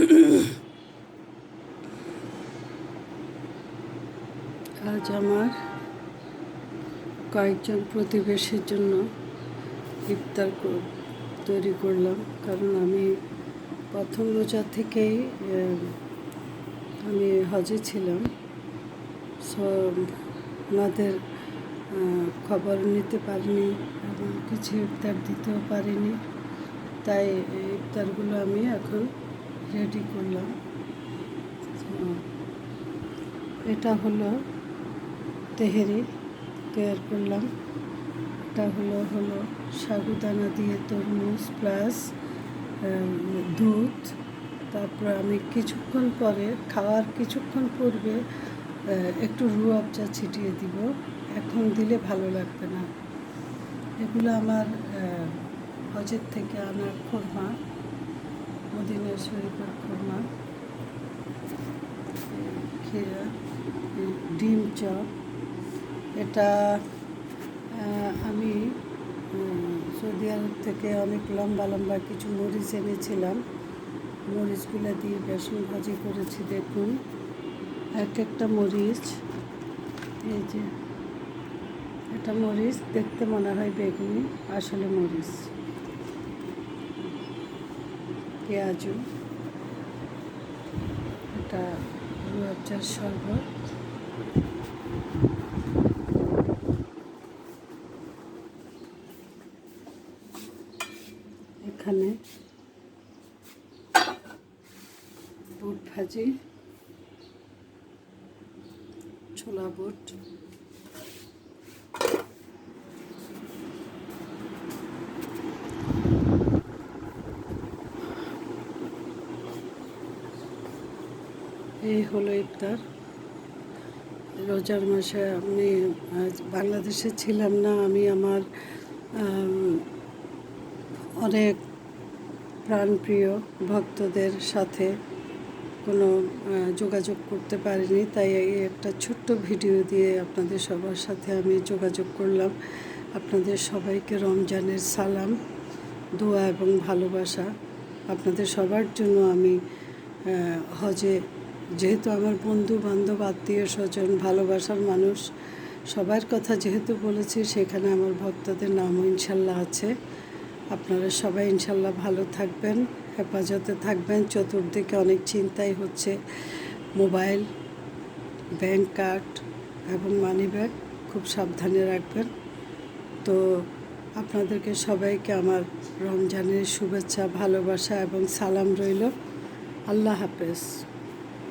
আজ আমার কয়েকজন প্রতিবেশীর জন্য ইফতার তৈরি করলাম। কারণ আমি প্রথম রোজা থেকেই আমি হজে ছিলাম। সো, ওনাদের খবর নিতে পারিনি এবং কিছু ইফতার দিতেও পারিনি। তাই ইফতারগুলো আমি এখন রেডি করলাম। এটা হলো তেহেরি তৈরি করলাম। এটা হলো হলো সাগুদানা দিয়ে তরমুজ প্লাস দুধ। তারপর আমি কিছুক্ষণ পরে, খাওয়ার কিছুক্ষণ পূর্বে একটু রু আফজা ছিটিয়ে দিব। এখন দিলে ভালো লাগবে না। এগুলো আমার হজের থেকে আনা খোরমা। মদিনা শরীফের খোরমা, ক্ষীরা, ডিম চপ। এটা আমি সৌদি আরব থেকে অনেক লম্বা লম্বা কিছু মরিচ এনেছিলাম। মরিচগুলো দিয়ে বেসন ভাজি করেছি, দেখুন। এক একটা মরিচ, এই যে এটা মরিচ, দেখতে মনে হয় বেগুনি, আসলে মরিচ। পেঁয়াজু এটা রুয়াবজার শরবত। এখানে বুট ভাজি ছোলা বুট এই হলো ইফতার। রোজার মাসে আমি বাংলাদেশে ছিলাম না, আমি আমার অনেক প্রাণপ্রিয় ভক্তদের সাথে কোনো যোগাযোগ করতে পারিনি, তাই এই একটা ছোট্ট ভিডিও দিয়ে আপনাদের সবার সাথে আমি যোগাযোগ করলাম। আপনাদের সবাইকে রমজানের সালাম, দোয়া এবং ভালোবাসা। আপনাদের সবার জন্য আমি হজে যেহেতু আমার বন্ধু, বান্ধব, আত্মীয় স্বজন, ভালোবাসার মানুষ, সবার কথা যেহেতু বলেছি, সেখানে আমার ভক্তদের নামও ইনশাল্লাহ আছে। আপনারা সবাই ইনশাল্লাহ ভালো থাকবেন, হেফাজতে থাকবেন। চতুর্দিকে অনেক চিন্তাই হচ্ছে, মোবাইল, ব্যাংক কার্ড এবং মানি ব্যাগ খুব সাবধানে রাখবেন। তো আপনাদেরকে সবাইকে আমার রমজানের শুভেচ্ছা, ভালোবাসা এবং সালাম রইল। আল্লাহ হাফেজ।